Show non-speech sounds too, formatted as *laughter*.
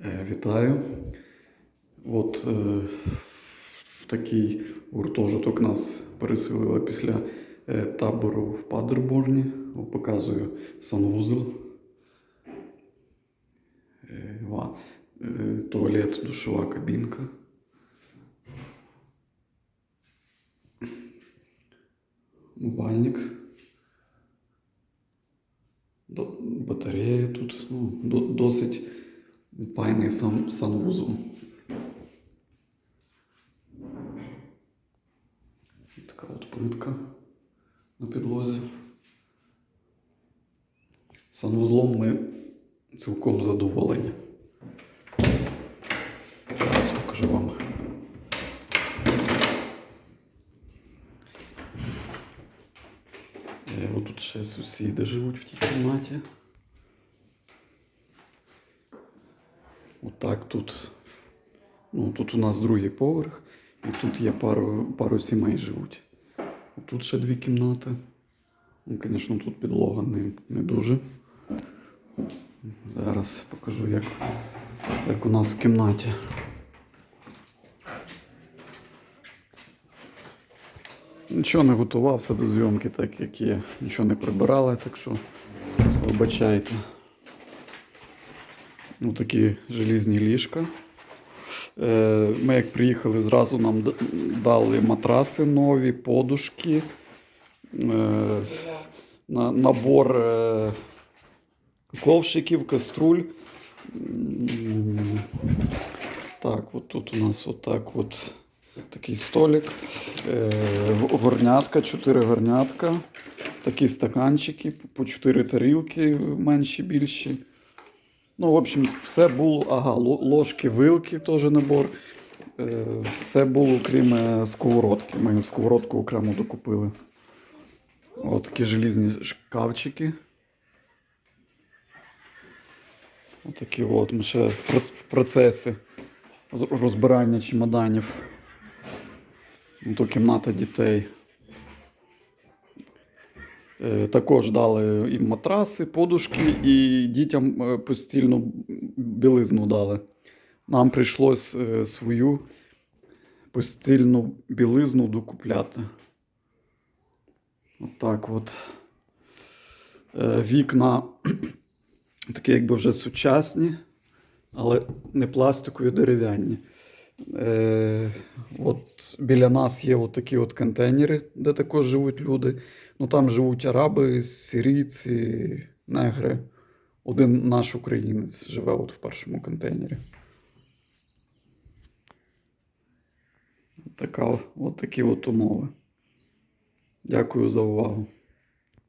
Е, Вітаю. От е, в такий гуртожиток нас переселили після е, табору в Падерборні. Показую санвузол. Е, е, Туалет, душова кабінка. Умивальник. Батарея тут ну, досить файний сан, санвузол. Така от плитка на підлозі. Санвузлом ми цілком задоволені. Зараз покажу вам. Отут ще сусіди живуть в тій кімнаті. Отак тут. Ну, тут у нас другий поверх, і тут є пару, пару сімей живуть. Тут ще дві кімнати. Ну, звісно, тут підлога не, не дуже. Зараз покажу, як, як у нас в кімнаті. Нічого не готувався до зйомки, так як є. Нічого не прибирали, так що вибачайте. Ось такі желізні ліжка. Е, Ми як приїхали, зразу нам дали матраси нові, подушки, е, на- набор е, ковшиків, каструль. Так, от тут у нас отак от такий столик, горнятка, чотири горнятка, такі стаканчики, по чотири тарілки, менші, більші. Ну, в общем, все було. Ага, ложки, вилки теж набор. Е, все було, крім е, сковородки. Ми сковородку окремо докупили. От такі желізні шкафчики. Отакі от. Ми ще в процесі розбирання чемоданів. Ну, кімната дітей. Е, Також дали і матраси, подушки, і дітям е, постільну білизну дали. Нам прийшлось е, свою постільну білизну докупляти. Отак от. Е, Вікна *clears throat* такі якби вже сучасні, але не пластикові, дерев'яні. Е, от біля нас є такі от контейнери, де також живуть люди. Ну там живуть араби, сирійці, негри. Один наш українець живе от в першому контейнері. Така, от такі от умови. Дякую за увагу.